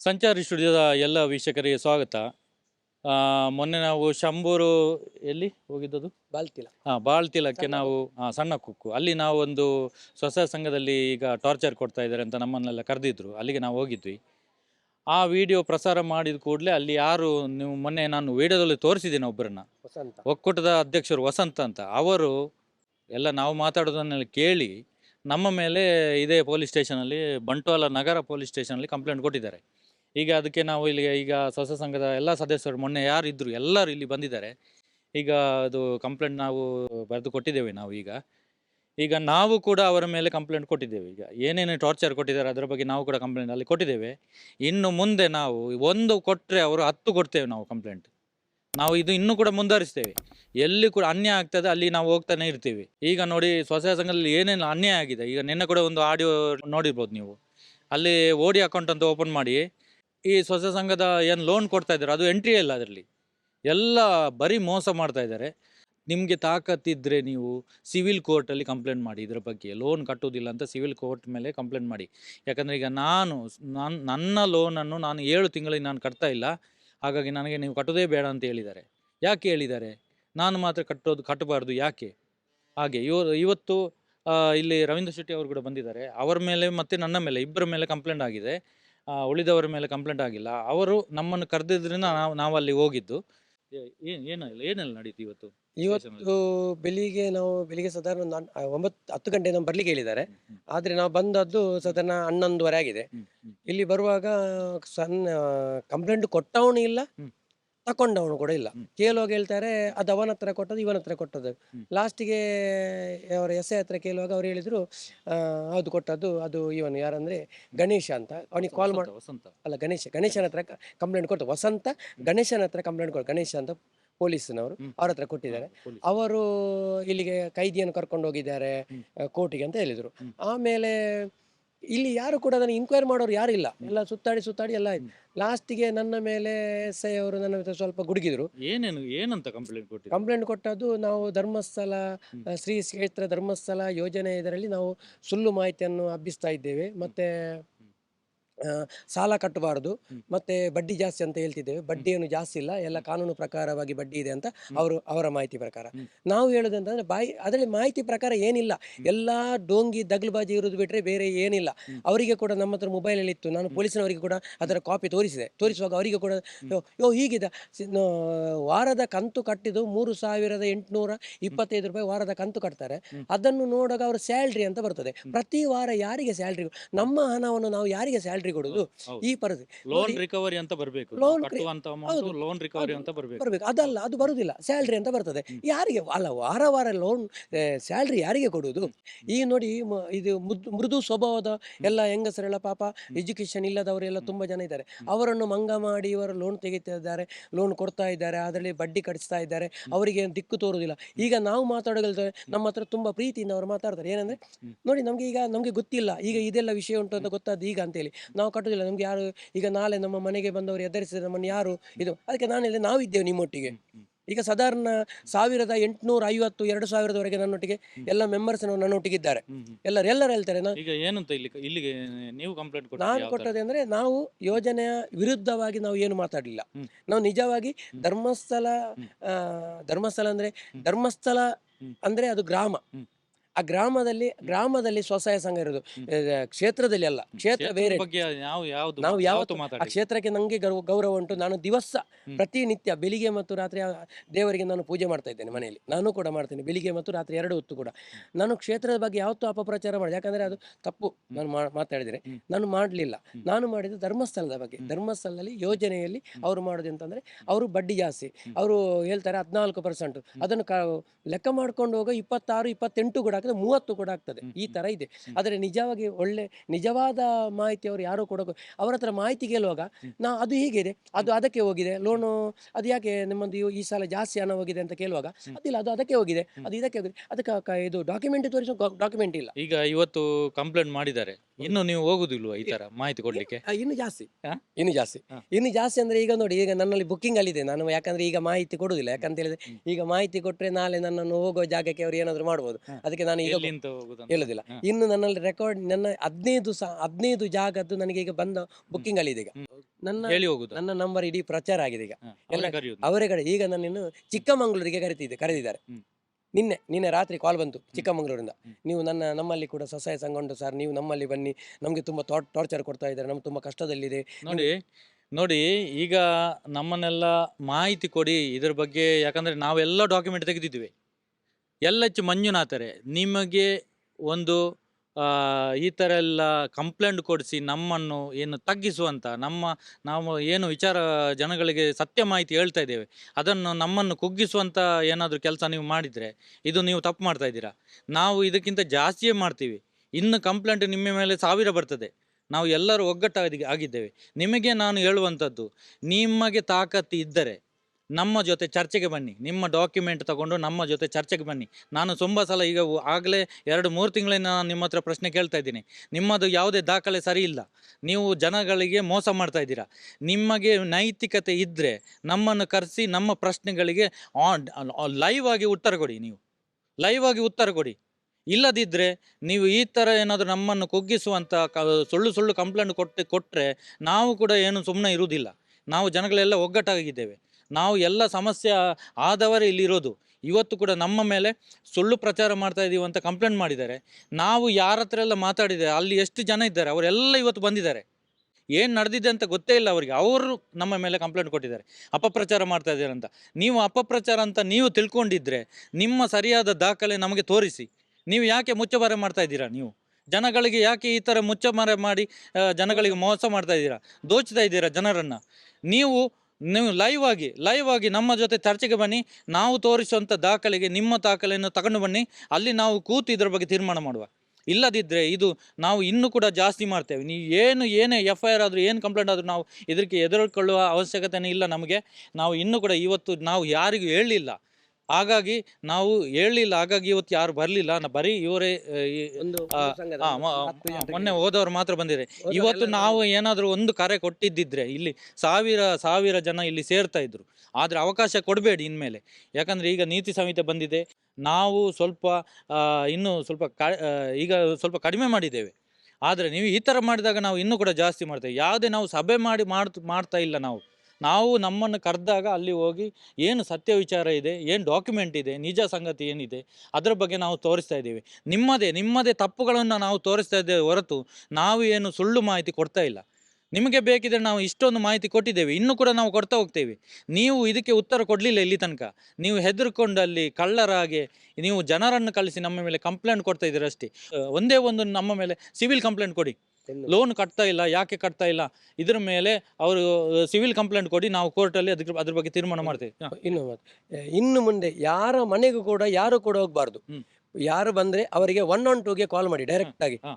ಸಂಚಾರಿ ಸ್ಟುಡಿಯೋದ ಎಲ್ಲ ವೀಕ್ಷಕರಿಗೆ ಸ್ವಾಗತ. ಆ, ಮೊನ್ನೆ ನಾವು ಶಂಬೂರು ಎಲ್ಲಿ ಹೋಗಿದ್ದದು? ಬಾಲ್ತಿಲ ಹಾ ಬಾಳ್ತಿಲಕ್ಕೆ ನಾವು ಆ, ಸಣ್ಣ ಕುಕ್ಕು. ಅಲ್ಲಿ ನಾವು ಒಂದು ಸ್ವಸಹಾಯ ಸಂಘದಲ್ಲಿ ಈಗ ಟಾರ್ಚರ್ ಕೊಡ್ತಾ ಇದ್ದಾರೆ ಅಂತ ನಮ್ಮನ್ನೆಲ್ಲ ಕರೆದಿದ್ರು. ಅಲ್ಲಿಗೆ ನಾವು ಹೋಗಿದ್ವಿ. ಆ ವಿಡಿಯೋ ಪ್ರಸಾರ ಮಾಡಿದ ಕೂಡಲೇ ಅಲ್ಲಿ ಯಾರು ನೀವು ಮೊನ್ನೆ ನಾನು ವಿಡಿಯೋದಲ್ಲಿ ತೋರಿಸಿದ್ದೀನಿ ಒಬ್ಬರನ್ನ ವಸಂತ. ಒಕ್ಕೂಟದ ಅಧ್ಯಕ್ಷರು ವಸಂತ ಅಂತ. ಅವರು ಎಲ್ಲ ನಾವು ಮಾತಾಡೋದನ್ನೆಲ್ಲ ಕೇಳಿ ನಮ್ಮ ಮೇಲೆ ಇದೇ ಪೊಲೀಸ್ ಸ್ಟೇಷನಲ್ಲಿ ಬಂಟ್ವಾಳ ನಗರ ಪೊಲೀಸ್ ಸ್ಟೇಷನಲ್ಲಿ ಕಂಪ್ಲೇಂಟ್ ಕೊಟ್ಟಿದ್ದಾರೆ. ಈಗ ಅದಕ್ಕೆ ನಾವು ಇಲ್ಲಿ ಈಗ ಸ್ವಸ ಸಂಘದ ಎಲ್ಲ ಸದಸ್ಯರು ಮೊನ್ನೆ ಯಾರು ಇದ್ದರು ಎಲ್ಲರೂ ಇಲ್ಲಿ ಬಂದಿದ್ದಾರೆ. ಈಗ ಅದು ಕಂಪ್ಲೇಂಟ್ ನಾವು ಬರೆದು ಕೊಟ್ಟಿದ್ದೇವೆ ನಾವು ಈಗ. ಈಗ ನಾವು ಕೂಡ ಅವರ ಮೇಲೆ ಕಂಪ್ಲೇಂಟ್ ಕೊಟ್ಟಿದ್ದೇವೆ ಈಗ. ಏನೇನು ಟಾರ್ಚರ್ ಕೊಟ್ಟಿದ್ದಾರೆ ಅದರ ಬಗ್ಗೆ ನಾವು ಕೂಡ ಕಂಪ್ಲೇಂಟ್ ಅಲ್ಲಿ ಕೊಟ್ಟಿದ್ದೇವೆ. ಇನ್ನು ಮುಂದೆ ನಾವು ಒಂದು ಕೊಟ್ಟರೆ ಅವರು ಹತ್ತು ಕೊಡ್ತೇವೆ ನಾವು ಕಂಪ್ಲೇಂಟ್ ನಾವು ಇದು ಇನ್ನೂ ಕೂಡ ಮುಂದುವರಿಸ್ತೇವೆ. ಎಲ್ಲಿ ಕೂಡ ಅನ್ಯಾಯ ಆಗ್ತದೆ ಅಲ್ಲಿ ನಾವು ಹೋಗ್ತಾನೆ ಇರ್ತೀವಿ. ಈಗ ನೋಡಿ ಸ್ವಸಹಾಯ ಸಂಘದಲ್ಲಿ ಏನೇನು ಅನ್ಯಾಯ ಆಗಿದೆ. ಈಗ ನಿನ್ನೆ ಕೂಡ ಒಂದು ಆಡಿಯೋ ನೋಡಿರ್ಬೋದು ನೀವು. ಅಲ್ಲಿ ಓಡಿ ಅಕೌಂಟ್ ಅಂತ ಓಪನ್ ಮಾಡಿ ಈ ಸ್ವಸ ಸಂಘದ ಏನು ಲೋನ್ ಕೊಡ್ತಾ ಇದ್ದಾರೆ, ಅದು ಎಂಟ್ರಿ ಇಲ್ಲ ಅದರಲ್ಲಿ. ಎಲ್ಲ ಬರೀ ಮೋಸ ಮಾಡ್ತಾ ಇದ್ದಾರೆ. ನಿಮಗೆ ತಾಕತ್ತಿದ್ದರೆ ನೀವು ಸಿವಿಲ್ ಕೋರ್ಟಲ್ಲಿ ಕಂಪ್ಲೇಂಟ್ ಮಾಡಿ, ಇದರ ಬಗ್ಗೆ ಲೋನ್ ಕಟ್ಟೋದಿಲ್ಲ ಅಂತ ಸಿವಿಲ್ ಕೋರ್ಟ್ ಮೇಲೆ ಕಂಪ್ಲೇಂಟ್ ಮಾಡಿ. ಯಾಕಂದರೆ ಈಗ ನಾನು ನಾನು, ನನ್ನ ಲೋನನ್ನು ನಾನು ಏಳು ತಿಂಗಳಿಗೆ ನಾನು ಕಟ್ತಾ ಇಲ್ಲ. ಹಾಗಾಗಿ ನನಗೆ ನೀವು ಕಟ್ಟೋದೇ ಬೇಡ ಅಂತ ಹೇಳಿದ್ದಾರೆ. ಯಾಕೆ ಹೇಳಿದ್ದಾರೆ? ನಾನು ಮಾತ್ರ ಕಟ್ಟೋದು, ಕಟ್ಟಬಾರ್ದು ಯಾಕೆ? ಹಾಗೆ, ಇವ, ಇವತ್ತು ಇಲ್ಲಿ ರವೀಂದ್ರ ಶೆಟ್ಟಿ ಅವರು ಕೂಡ ಬಂದಿದ್ದಾರೆ. ಅವರ ಮೇಲೆ ಮತ್ತು ನನ್ನ ಮೇಲೆ, ಇಬ್ಬರ ಮೇಲೆ ಕಂಪ್ಲೇಂಟ್ ಆಗಿದೆ. ಆ, ಉಳಿದವರ ಮೇಲೆ ಕಂಪ್ಲೇಂಟ್ ಆಗಿಲ್ಲ. ಅವರು ನಮ್ಮನ್ನು ಕರೆದಿದ್ರಿಂದ ನಾವು ನಾವಲ್ಲಿ ಅಲ್ಲಿ ಹೋಗಿದ್ದು. ಏ- ಏನ್ ಏನಿಲ್ಲ ಏನೆಲ್ಲ ನಡೀತು ಇವತ್ತು ಇವತ್ತು ಬೆಳಿಗ್ಗೆ ನಾವು ಬೆಳಿಗ್ಗೆ ಸಾಧಾರಣ ಒಂದು ಆ, ಒಂಬತ್ತು ಹತ್ತು ಗಂಟೆ ನಾವು ಬರ್ಲಿಕ್ಕೆ ಹೇಳಿದ್ದಾರೆ. ಆದ್ರೆ ನಾವು ಬಂದದ್ದು ಸಾಧಾರಣ ಹನ್ನೊಂದುವರೆ ಆಗಿದೆ. ಹ್ಮ್, ಹ್ಮ್. ಇಲ್ಲಿ ಬರುವಾಗ ಸಣ್ಣ ಕಂಪ್ಲೇಂಟ್ ಕೊಟ್ಟವನು ಇಲ್ಲ. ಹ್ಮ್. ತಕೊಂಡವನು ಕೂಡ ಇಲ್ಲ. ಕೇಳುವಾಗ ಹೇಳ್ತಾರೆ ಅದು ಅವನ ಹತ್ರ ಕೊಟ್ಟದ್ದು ಇವನ ಹತ್ರ ಕೊಟ್ಟದ್ದು. ಲಾಸ್ಟಿಗೆ ಅವರ ಎಸ್ ಹತ್ರ ಕೇಳುವಾಗ ಅವ್ರು ಹೇಳಿದ್ರು ಆ, ಹೌದು ಕೊಟ್ಟದ್ದು ಅದು ಇವನು ಯಾರಂದ್ರೆ ಗಣೇಶ ಅಂತ. ಅವನಿಗೆ ಕಾಲ್ ಮಾಡಿ ವಸಂತ, ಅಲ್ಲ ಗಣೇಶ ಗಣೇಶನ ಹತ್ರ ಕಂಪ್ಲೇಂಟ್ ಕೊಟ್ಟು ವಸಂತ ಗಣೇಶನ ಹತ್ರ ಕಂಪ್ಲೇಂಟ್ ಕೊಟ್ಟು ಗಣೇಶ ಅಂತ ಪೊಲೀಸ್ನವರು. ಅವ್ರ ಹತ್ರ ಕೊಟ್ಟಿದ್ದಾರೆ. ಅವರು ಇಲ್ಲಿಗೆ ಕೈದಿಯನ್ನು ಕರ್ಕೊಂಡು ಹೋಗಿದ್ದಾರೆ ಕೋರ್ಟಿಗೆ ಅಂತ ಹೇಳಿದರು. ಆಮೇಲೆ ಇಲ್ಲಿ ಯಾರು ಕೂಡ ನನಗೆ ಇನ್ಕ್ವೈರ್ ಮಾಡೋರು ಯಾರು ಇಲ್ಲ ಎಲ್ಲ ಸುತ್ತಾಡಿ ಸುತ್ತಾಡಿ ಎಲ್ಲ ಆಯ್ತು. ಲಾಸ್ಟಿಗೆ ನನ್ನ ಮೇಲೆ ಎಸ್ ಐ ಅವರು ನನ್ನ ಹತ್ರ ಸ್ವಲ್ಪ ಗುಡುಗಿದ್ರು. ಏನೇನು ಏನಂತ ಕಂಪ್ಲೇಂಟ್ ಕೊಟ್ಟಿದ್ರು ಕಂಪ್ಲೇಂಟ್ ಕೊಟ್ಟದ್ದು ನಾವು ಧರ್ಮಸ್ಥಳ ಶ್ರೀ ಕ್ಷೇತ್ರ ಧರ್ಮಸ್ಥಳ ಯೋಜನೆ ಇದರಲ್ಲಿ ನಾವು ಸುಳ್ಳು ಮಾಹಿತಿಯನ್ನು ಹಬ್ಬಿಸ್ತಾ ಇದ್ದೇವೆ. ಮತ್ತೆ ಸಾಲ ಕಟ್ಟಬಾರದು. ಮತ್ತೆ ಬಡ್ಡಿ ಜಾಸ್ತಿ ಅಂತ ಹೇಳ್ತಿದ್ದೇವೆ. ಬಡ್ಡಿ ಏನು ಜಾಸ್ತಿ ಇಲ್ಲ. ಎಲ್ಲ ಕಾನೂನು ಪ್ರಕಾರವಾಗಿ ಬಡ್ಡಿ ಇದೆ ಅಂತ ಅವರು ಅವರ ಮಾಹಿತಿ ಪ್ರಕಾರ. ನಾವು ಹೇಳೋದಂತಂದ್ರೆ ಬಾಯಿ ಅದರಲ್ಲಿ ಮಾಹಿತಿ ಪ್ರಕಾರ ಏನಿಲ್ಲ. ಎಲ್ಲ ಡೋಂಗಿ ದಗಲ್ಬಾಜಿ ಇರೋದು ಬಿಟ್ರೆ ಬೇರೆ ಏನಿಲ್ಲ. ಅವರಿಗೆ ಕೂಡ ನಮ್ಮ ಹತ್ರ ಮೊಬೈಲಲ್ಲಿ ಇತ್ತು. ನಾನು ಪೊಲೀಸಿನವರಿಗೆ ಕೂಡ ಅದರ ಕಾಪಿ ತೋರಿಸಿದೆ. ತೋರಿಸುವಾಗ ಅವರಿಗೆ ಕೂಡ ಯೋ ಹೀಗಿದೆ. ವಾರದ ಕಂತು ಕಟ್ಟಿದ್ದು ಮೂರು ಸಾವಿರದ ಎಂಟುನೂರ ಇಪ್ಪತ್ತೈದು ರೂಪಾಯಿ ವಾರದ ಕಂತು ಕಟ್ತಾರೆ. ಅದನ್ನು ನೋಡುವಾಗ ಅವರ ಸ್ಯಾಲ್ರಿ ಅಂತ ಬರ್ತದೆ. ಪ್ರತಿ ವಾರ ಯಾರಿಗೆ ಸ್ಯಾಲ್ರಿ ನಮ್ಮ ಹಣವನ್ನು ನಾವು ಯಾರಿಗೆ ಸ್ಯಾಲ್ರಿ ಕೊಡುದು. ಈ ಪರದೆ ಲೋನ್ ರಿಕವರಿ ಅಂತ ಬರಬೇಕು. ಲೋನ್. ಲೋನ್ ರಿಕವರಿ ಅಂತ ಬರಬೇಕು. ಬರಬೇಕು. ಅದಲ್ಲ ಅದು ಬರುದಿಲ್ಲ. ಸ್ಯಾಲ್ರಿ ಅಂತ ಬರ್ತದೆ. ಯಾರಿಗೆ ಅಲ್ಲ ವಾರ ವಾರ ಲೋನ್ ಸ್ಯಾಲ್ರಿ ಯಾರಿಗೆ ಕೊಡುವುದು? ಈಗ ನೋಡಿ ಇದು ಮುದ್- ಸ್ವಭಾವದ ಎಲ್ಲ ಹೆಂಗಸರೆಲ್ಲ ಪಾಪ ಎಜುಕೇಶನ್ ಇಲ್ಲದವರೆಲ್ಲ ತುಂಬಾ ಜನ ಇದ್ದಾರೆ. ಅವರನ್ನು ಮಂಗ ಮಾಡಿ ಇವರು ಲೋನ್ ತೆಗಿತಾ ಇದ್ದಾರೆ ಲೋನ್ ಕೊಡ್ತಾ ಇದ್ದಾರೆ ಅದರಲ್ಲಿ ಬಡ್ಡಿ ಕಟ್ಟಿಸ್ತಾ ಇದ್ದಾರೆ. ಅವರಿಗೆ ದಿಕ್ಕು ತೋರುದಿಲ್ಲ. ಈಗ ನಾವು ಮಾತಾಡೋದ್ರೆ ನಮ್ಮ ಹತ್ರ ತುಂಬಾ ಪ್ರೀತಿಯಿಂದ ಅವರು ಮಾತಾಡ್ತಾರೆ. ಏನಂದ್ರೆ ನೋಡಿ ನಮ್ಗೆ ಈಗ ನಮ್ಗೆ ಗೊತ್ತಿಲ್ಲ. ಈಗ ಇದೆಲ್ಲ ವಿಷಯ ಉಂಟು ಅಂತ ಗೊತ್ತಾದ ಈಗ ಅಂತೇಳಿ. ನಾವು ಕಟ್ಟುದಿಲ್ಲ. ನಮ್ಗೆ ಯಾರು ಈಗ ನಾಳೆ ನಮ್ಮ ಮನೆಗೆ ಬಂದವರು ಎದುರಿಸಿದ್ರೆ ನಮ್ಮನ್ನು ಯಾರು ಇದು ಅದಕ್ಕೆ ನಾನು ಹೇಳಿದೆ ನಾವಿದ್ದೇವೆ ನಿಮ್ಮೊಟ್ಟಿಗೆ. ಈಗ ಸಾಧಾರಣ ಸಾವಿರದ ಎಂಟುನೂರ ಐವತ್ತು ಎರಡು ಸಾವಿರದವರೆಗೆ ನನ್ನೊಟ್ಟಿಗೆ ಎಲ್ಲ ಮೆಂಬರ್ಸ್ ನನ್ನೊಟ್ಟಿಗೆ ಇದ್ದಾರೆ ಎಲ್ಲರೂ ಎಲ್ಲರೂ ಹೇಳ್ತಾರೆ ನಾನು ಈಗ ಏನಂತ ಇಲ್ಲಿ ಇಲ್ಲಿಗೆ ನೀವು ಕಂಪ್ಲೇಂಟ್ ನಾನು ಕೊಟ್ಟು ಕೊಟ್ಟದೆ ಅಂದ್ರೆ ನಾವು ಯೋಜನೆಯ ವಿರುದ್ಧವಾಗಿ ನಾವು ಏನು ಮಾತಾಡಲಿಲ್ಲ. ನಾವು ನಿಜವಾಗಿ ಧರ್ಮಸ್ಥಳ ಆ, ಧರ್ಮಸ್ಥಳ ಅಂದ್ರೆ ಧರ್ಮಸ್ಥಳ ಅಂದ್ರೆ ಅದು ಗ್ರಾಮ. ಆ ಗ್ರಾಮದಲ್ಲಿ ಗ್ರಾಮದಲ್ಲಿ ಸ್ವಸಹಾಯ ಸಂಘ ಇರೋದು. ಕ್ಷೇತ್ರದಲ್ಲಿ ಅಲ್ಲ ಕ್ಷೇತ್ರ ಬೇರೆ. ನಾವು ಯಾವತ್ತು ಆ ಕ್ಷೇತ್ರಕ್ಕೆ ನನಗೆ ಗೌರವ ಗೌರವ ಉಂಟು. ನಾನು ದಿವಸ. ಪ್ರತಿನಿತ್ಯ ಬೆಳಿಗ್ಗೆ ಮತ್ತು ರಾತ್ರಿ ದೇವರಿಗೆ ನಾನು ಪೂಜೆ ಮಾಡ್ತಾ ಇದ್ದೇನೆ ಮನೆಯಲ್ಲಿ. ನಾನು ಕೂಡ ಮಾಡ್ತೇನೆ. ಬೆಳಿಗ್ಗೆ ಮತ್ತು ರಾತ್ರಿ ಎರಡು ಹೊತ್ತು ಕೂಡ. ನಾನು ಕ್ಷೇತ್ರದ ಬಗ್ಗೆ ಯಾವತ್ತೂ ಅಪಪ್ರಚಾರ ಮಾಡಿದೆ ಯಾಕಂದ್ರೆ ಅದು ತಪ್ಪು. ನಾನು ಮಾತಾಡಿದರೆ. ನಾನು ಮಾಡಲಿಲ್ಲ. ನಾನು ಮಾಡಿದ ಧರ್ಮಸ್ಥಳದ ಬಗ್ಗೆ. ಧರ್ಮಸ್ಥಳದಲ್ಲಿ ಯೋಜನೆಯಲ್ಲಿ ಅವರು ಮಾಡೋದು ಅಂತಂದ್ರೆ ಅವರು ಬಡ್ಡಿ ಜಾಸ್ತಿ. ಅವರು ಹೇಳ್ತಾರೆ ಹದಿನಾಲ್ಕು ಪರ್ಸೆಂಟ್ ಅದನ್ನು ಲೆಕ್ಕ ಮಾಡ್ಕೊಂಡು ಹೋಗೋ ಇಪ್ಪತ್ತಾರು ಇಪ್ಪತ್ತೆಂಟು ಕೂಡ ಆಗ್ತದೆ ಮೂವತ್ತು ಕೂಡ ಆಗ್ತದೆ. ಈ ತರ ಇದೆ. ಆದರೆ ನಿಜವಾಗಿ ಒಳ್ಳೆ ನಿಜವಾದ ಮಾಹಿತಿ ಅವರು ಯಾರು ಕೊಡೋಕೆ ಅವರ ಹತ್ರ ಮಾಹಿತಿ ಕೇಳುವಾಗ. ನಾ ಅದು ಹೀಗಿದೆ ಅದು ಅದಕ್ಕೆ ಹೋಗಿದೆ. ಲೋನು ಅದು ಯಾಕೆ ನಿಮ್ಮೊಂದು ಈ- ಸಲ ಜಾಸ್ತಿ ಹಣ ಹೋಗಿದೆ ಅಂತ ಕೇಳುವಾಗ ಅದಿಲ್ಲ ಅದು ಅದಕ್ಕೆ ಹೋಗಿದೆ. ಅದು ಇದಕ್ಕೆ ಹೋಗಿದೆ. ಅದಕ್ಕೆ ಇದು ಡಾಕ್ಯುಮೆಂಟ್ ತೋರಿಸೋ ಡಾಕ್ಯುಮೆಂಟ್ ಇಲ್ಲ. ಈಗ ಇವತ್ತು ಕಂಪ್ಲೇಂಟ್ ಮಾಡಿದ್ದಾರೆ. ಇನ್ನು ನೀವು ಹೋಗುದಿಲ್ಲ ಈ ತರ ಮಾಹಿತಿ ಕೊಡ್ಲಿಕ್ಕೆ? ಇನ್ನು ಜಾಸ್ತಿ. ಇನ್ನು ಜಾಸ್ತಿ. ಇನ್ನು ಜಾಸ್ತಿ ಅಂದ್ರೆ ಈಗ ನೋಡಿ ಈಗ ನನ್ನಲ್ಲಿ ಬುಕ್ಕಿಂಗ್ ಅಲ್ಲಿ ಇದೆ. ನಾನು ಯಾಕಂದ್ರೆ ಈಗ ಮಾಹಿತಿ ಕೊಡುದಿಲ್ಲ. ಯಾಕಂತ ಹೇಳಿದ್ರೆ ಈಗ ಮಾಹಿತಿ ಕೊಟ್ರೆ ನಾಳೆ ನನ್ನನ್ನು ಹೋಗೋ ಜಾಗಕ್ಕೆ ಅವ್ರು ಏನಾದ್ರು ಮಾಡ್ಬೋದು. ಅದಕ್ಕೆ ನಾನು ಈಗ ಎಲ್ಲಿಂದ ಹೋಗುದಂತ? ಹೇಳುದಿಲ್ಲ. ಹಾ. ಇನ್ನು ನನ್ನಲ್ಲಿ ರೆಕಾರ್ಡ್ ನನ್ನ ಹದಿನೈದು ಸಹ ಹದಿನೈದು ಜಾಗದ್ದು ನನಗೆ ಈಗ ಬಂದ ಬುಕ್ಕಿಂಗ್ ಅಲ್ಲಿ ಇದೆ ಈಗ. ನನ್ನ ಹೇಳಿ ಹೋಗುದು. ನನ್ನ ನಂಬರ್ ಇಡೀ ಪ್ರಚಾರ ಆಗಿದೆ ಈಗ. ಹಾ, ಎಲ್ಲ ಅವರೇ ಕರೆಯುದು. ಅವರೇ ಕಡೆ ಈಗ ನನ್ನನ್ನು ಚಿಕ್ಕಮಂಗ್ಳೂರಿಗೆ ಕರೀತಿದ್ದೆ ಕರೆದಿದ್ದಾರೆ. ಹ್ಮ್. ನಿನ್ನೆ ನಿನ್ನೆ ರಾತ್ರಿ ಕಾಲ್ ಬಂತು ಚಿಕ್ಕಮಂಗ್ಳೂರಿಂದ. ಹ್ಮ್. ನೀವು ನನ್ನ ನಮ್ಮಲ್ಲಿ ಕೂಡ ಸಹಾಯ ಸಂಘ ಉಂಟು ಸರ್ ನೀವು ನಮ್ಮಲ್ಲಿ ಬನ್ನಿ. ನಮಗೆ ತುಂಬ ಟಾರ್ಚರ್ ಕೊಡ್ತಾ ಇದ್ದಾರೆ ನಮ್ಗೆ ತುಂಬ ಕಷ್ಟದಲ್ಲಿದೆ. ನೋಡಿ ನೋಡಿ ಈಗ ನಮ್ಮನ್ನೆಲ್ಲ ಮಾಹಿತಿ ಕೊಡಿ ಇದ್ರ ಬಗ್ಗೆ ಯಾಕಂದ್ರೆ ನಾವೆಲ್ಲ ಡಾಕ್ಯುಮೆಂಟ್ ತೆಗೆದಿದ್ವಿ ಎಲ್ಲ ಹೆಚ್ಚು ಮಂಜುನಾಥರೇ, ನಿಮಗೆ ಒಂದು ಈ ಥರ ಎಲ್ಲ ಕಂಪ್ಲೇಂಟ್ ಕೊಡಿಸಿ ನಮ್ಮನ್ನು ಏನು ತಗ್ಗಿಸುವಂಥ ನಮ್ಮ, ನಾವು ಏನು ವಿಚಾರ ಜನಗಳಿಗೆ ಸತ್ಯ ಮಾಹಿತಿ ಹೇಳ್ತಾ ಇದ್ದೇವೆ, ಅದನ್ನು ನಮ್ಮನ್ನು ಕುಗ್ಗಿಸುವಂಥ ಏನಾದರೂ ಕೆಲಸ ನೀವು ಮಾಡಿದರೆ, ಇದು ನೀವು ತಪ್ಪು ಮಾಡ್ತಾ ಇದ್ದೀರಾ? ನಾವು ಇದಕ್ಕಿಂತ ಜಾಸ್ತಿಯೇ ಮಾಡ್ತೀವಿ. ಇನ್ನು ಕಂಪ್ಲೇಂಟ್ ನಿಮ್ಮ ಮೇಲೆ ಸಾವಿರ ಬರ್ತದೆ. ನಾವು ಎಲ್ಲರೂ ಒಗ್ಗಟ್ಟಾಗಿ ಆಗಿದ್ದೇವೆ. ನಿಮಗೆ ನಾನು ಹೇಳುವಂಥದ್ದು, ನಿಮಗೆ ತಾಕತ್ತು ಇದ್ದರೆ ನಮ್ಮ ಜೊತೆ ಚರ್ಚೆಗೆ ಬನ್ನಿ. ನಿಮ್ಮ ಡಾಕ್ಯುಮೆಂಟ್ ತಗೊಂಡು ನಮ್ಮ ಜೊತೆ ಚರ್ಚೆಗೆ ಬನ್ನಿ. ನಾನು ತುಂಬ ಸಲ ಈಗ ಆಗಲೇ ಎರಡು, ಮೂರು ತಿಂಗಳಿಂದ ನಾನು ನಿಮ್ಮ ಹತ್ರ ಪ್ರಶ್ನೆ ಕೇಳ್ತಾ ಇದ್ದೀನಿ. ನಿಮ್ಮದು ಯಾವುದೇ ದಾಖಲೆ ಸರಿ ಇಲ್ಲ. ನೀವು ಜನಗಳಿಗೆ ಮೋಸ ಮಾಡ್ತಾ ಇದ್ದೀರಾ. ನಿಮಗೆ ನೈತಿಕತೆ ಇದ್ದರೆ ನಮ್ಮನ್ನು ಕರೆಸಿ ನಮ್ಮ ಪ್ರಶ್ನೆಗಳಿಗೆ ಲೈವ್ ಆಗಿ ಉತ್ತರ ಕೊಡಿ ನೀವು. ಲೈವ್ ಆಗಿ ಉತ್ತರ ಕೊಡಿ. ಇಲ್ಲದಿದ್ದರೆ ನೀವು ಈ ಥರ ಏನಾದರೂ ನಮ್ಮನ್ನು ಕುಗ್ಗಿಸುವಂಥ ಕ ಸುಳ್ಳು ಸುಳ್ಳು ಕಂಪ್ಲೇಂಟ್ ಕೊಟ್ಟು ಕೊಟ್ಟರೆ ನಾವು ಕೂಡ ಏನು ಸುಮ್ಮನೆ ಇರುವುದಿಲ್ಲ. ನಾವು ಜನಗಳೆಲ್ಲ ಒಗ್ಗಟ್ಟಾಗಿದ್ದೇವೆ. ನಾವು ಎಲ್ಲ ಸಮಸ್ಯೆ ಆದವರೇ ಇಲ್ಲಿರೋದು. ಇವತ್ತು ಕೂಡ ನಮ್ಮ ಮೇಲೆ ಸುಳ್ಳು ಪ್ರಚಾರ ಮಾಡ್ತಾ ಇದ್ದೀವಿ ಅಂತ ಕಂಪ್ಲೇಂಟ್ ಮಾಡಿದ್ದಾರೆ. ನಾವು ಯಾರ ಹತ್ರ ಎಲ್ಲ ಮಾತಾಡಿದ್ದಾರೆ ಅಲ್ಲಿ ಎಷ್ಟು ಜನ ಇದ್ದಾರೆ, ಅವರೆಲ್ಲ ಇವತ್ತು ಬಂದಿದ್ದಾರೆ. ಏನು ನಡೆದಿದೆ ಅಂತ ಗೊತ್ತೇ ಇಲ್ಲ ಅವರಿಗೆ. ಅವರು ನಮ್ಮ ಮೇಲೆ ಕಂಪ್ಲೇಂಟ್ ಕೊಟ್ಟಿದ್ದಾರೆ. ಅಪಪ್ರಚಾರ ಮಾಡ್ತಾ ಇದ್ದಾರೆ ಅಂತ. ನೀವು ಅಪಪ್ರಚಾರ ಅಂತ ನೀವು ತಿಳ್ಕೊಂಡಿದ್ರೆ, ನಿಮ್ಮ ಸರಿಯಾದ ದಾಖಲೆ ನಮಗೆ ತೋರಿಸಿ. ನೀವು ಯಾಕೆ ಮುಚ್ಚಬಾರೆ ಮಾಡ್ತಾ ಇದ್ದೀರಾ ನೀವು? ಜನಗಳಿಗೆ ಯಾಕೆ ಈ ಥರ ಮುಚ್ಚಮರೆ ಮಾಡಿ ಜನಗಳಿಗೆ ಮೋಸ ಮಾಡ್ತಾ ಇದ್ದೀರಾ? ದೋಚ್ತಾ ಇದ್ದೀರಾ ಜನರನ್ನು? ನೀವು ನೀವು ಲೈವ್ ಆಗಿ ಲೈವ್ ಆಗಿ ನಮ್ಮ ಜೊತೆ ಚರ್ಚೆಗೆ ಬನ್ನಿ. ನಾವು ತೋರಿಸುವಂಥ ದಾಖಲೆಗೆ, ನಿಮ್ಮ ದಾಖಲೆಯನ್ನು ತಗೊಂಡು ಬನ್ನಿ. ಅಲ್ಲಿ ನಾವು ಕೂತು ಇದರ ಬಗ್ಗೆ ತೀರ್ಮಾನ ಮಾಡುವ. ಇಲ್ಲದಿದ್ದರೆ ಇದು ನಾವು ಇನ್ನೂ ಕೂಡ ಜಾಸ್ತಿ ಮಾಡ್ತೇವೆ. ನೀವು ಏನು, ಏನೇ ಎಫ್ ಐ ಆರ್ ಆದರೂ, ಏನು ಕಂಪ್ಲೇಂಟ್ ಆದರೂ ನಾವು ಇದಕ್ಕೆ ಎದುರುಕೊಳ್ಳುವ ಅವಶ್ಯಕತೆನೇ ಇಲ್ಲ ನಮಗೆ. ನಾವು ಇನ್ನೂ ಕೂಡ ಇವತ್ತು ನಾವು ಯಾರಿಗೂ ಹೇಳಲಿಲ್ಲ ಹಾಗಾಗಿ ನಾವು ಹೇಳಲಿಲ್ಲ ಹಾಗಾಗಿ ಇವತ್ತು ಯಾರು ಬರಲಿಲ್ಲ. ಬರೀ ಇವರೇ ಈ- ಒಂದು ಆ, ಆ, ಮ- ಮೊನ್ನೆ ಹೋದವರು ಮಾತ್ರ ಬಂದಿದೆ ಇವತ್ತು ನಾವು- ನಾವು ಏನಾದರೂ ಒಂದು ಕರೆ ಕೊಟ್ಟಿದ್ದಿದ್ರೆ ಇಲ್ಲಿ ಸಾವಿರ ಸಾವಿರ ಜನ ಇಲ್ಲಿ ಸೇರ್ತಾ ಇದ್ರು. ಆದರೆ ಅವಕಾಶ ಕೊಡಬೇಡಿ ಇನ್ಮೇಲೆ. ಯಾಕಂದ್ರೆ ಈಗ ನೀತಿ ಸಂಹಿತೆ ಬಂದಿದೆ. ನಾವು ಸ್ವಲ್ಪ ಆ, ಇನ್ನು ಸ್ವಲ್ಪ ಕ ಆ, ಈಗ ಸ್ವಲ್ಪ ಕಡಿಮೆ ಮಾಡಿದ್ದೇವೆ. ಆದರೆ ನೀವು ಈ ಥರ ಮಾಡಿದಾಗ ನಾವು ಇನ್ನೂ ಕೂಡ ಜಾಸ್ತಿ ಮಾಡ್ತೇವೆ. ಯಾವುದೇ ನಾವು ಸಭೆ ಮಾಡಿ ಮಾಡ್ತ ಮಾಡ್ತಾ ಇಲ್ಲ ನಾವು. ನಾವು ನಮ್ಮನ್ನು ಕರೆದಾಗ ಅಲ್ಲಿ ಹೋಗಿ ಏನು ಸತ್ಯ ವಿಚಾರ ಇದೆ, ಏನು ಡಾಕ್ಯುಮೆಂಟ್ ಇದೆ, ನಿಜ ಸಂಗತಿ ಏನಿದೆ, ಅದರ ಬಗ್ಗೆ ನಾವು ತೋರಿಸ್ತಾ ಇದ್ದೀವಿ. ನಿಮ್ಮದೇ ನಿಮ್ಮದೇ ತಪ್ಪುಗಳನ್ನು ನಾವು ತೋರಿಸ್ತಾ ಇದ್ದೇವೆ ಹೊರತು ನಾವು ಏನು ಸುಳ್ಳು ಮಾಹಿತಿ ಕೊಡ್ತಾ ಇಲ್ಲ. ನಿಮಗೆ ಬೇಕಿದ್ರೆ ನಾವು ಇಷ್ಟೊಂದು ಮಾಹಿತಿ ಕೊಟ್ಟಿದ್ದೇವೆ, ಇನ್ನೂ ಕೂಡ ನಾವು ಕೊಡ್ತಾ ಹೋಗ್ತೇವೆ. ನೀವು ಇದಕ್ಕೆ ಉತ್ತರ ಕೊಡಲಿಲ್ಲ ಇಲ್ಲಿ ತನಕ. ನೀವು ಹೆದರ್ಕೊಂಡಲ್ಲಿ ಕಳ್ಳರಾಗೆ, ನೀವು ಜನರನ್ನು ಕಳಿಸಿ ನಮ್ಮ ಮೇಲೆ ಕಂಪ್ಲೇಂಟ್ ಕೊಡ್ತಾ ಇದ್ದೀರಷ್ಟೇ. ಒಂದೇ ಒಂದು ನಮ್ಮ ಮೇಲೆ ಸಿವಿಲ್ ಕಂಪ್ಲೇಂಟ್ ಕೊಡಿ. ಲೋನ್ ಕಟ್ತಾ ಇಲ್ಲ ಯಾಕೆ ಕಟ್ತಾ ಇಲ್ಲ? ಇದ್ರ ಮೇಲೆ ಅವರು ಸಿವಿಲ್ ಕಂಪ್ಲೇಂಟ್ ಕೊಡಿ ನಾವು ಕೋರ್ಟಲ್ಲಿ ಅದಕ್ಕೆ ಅದ್ರ ಬಗ್ಗೆ ತೀರ್ಮಾನ ಮಾಡ್ತೀವಿ. ಹ. ಇನ್ನು ಮತ್ತೆ, ಇನ್ನು ಮುಂದೆ ಯಾರ ಮನೆಗೂ ಕೂಡ ಯಾರು ಕೂಡ ಹೋಗ್ಬಾರ್ದು. ಯಾರು ಬಂದ್ರೆ ಅವರಿಗೆ ಒನ್ ಆನ್ ಟೂಗೆ ಕಾಲ್ ಮಾಡಿ ಡೈರೆಕ್ಟ್ ಆಗಿ. ಹಾ.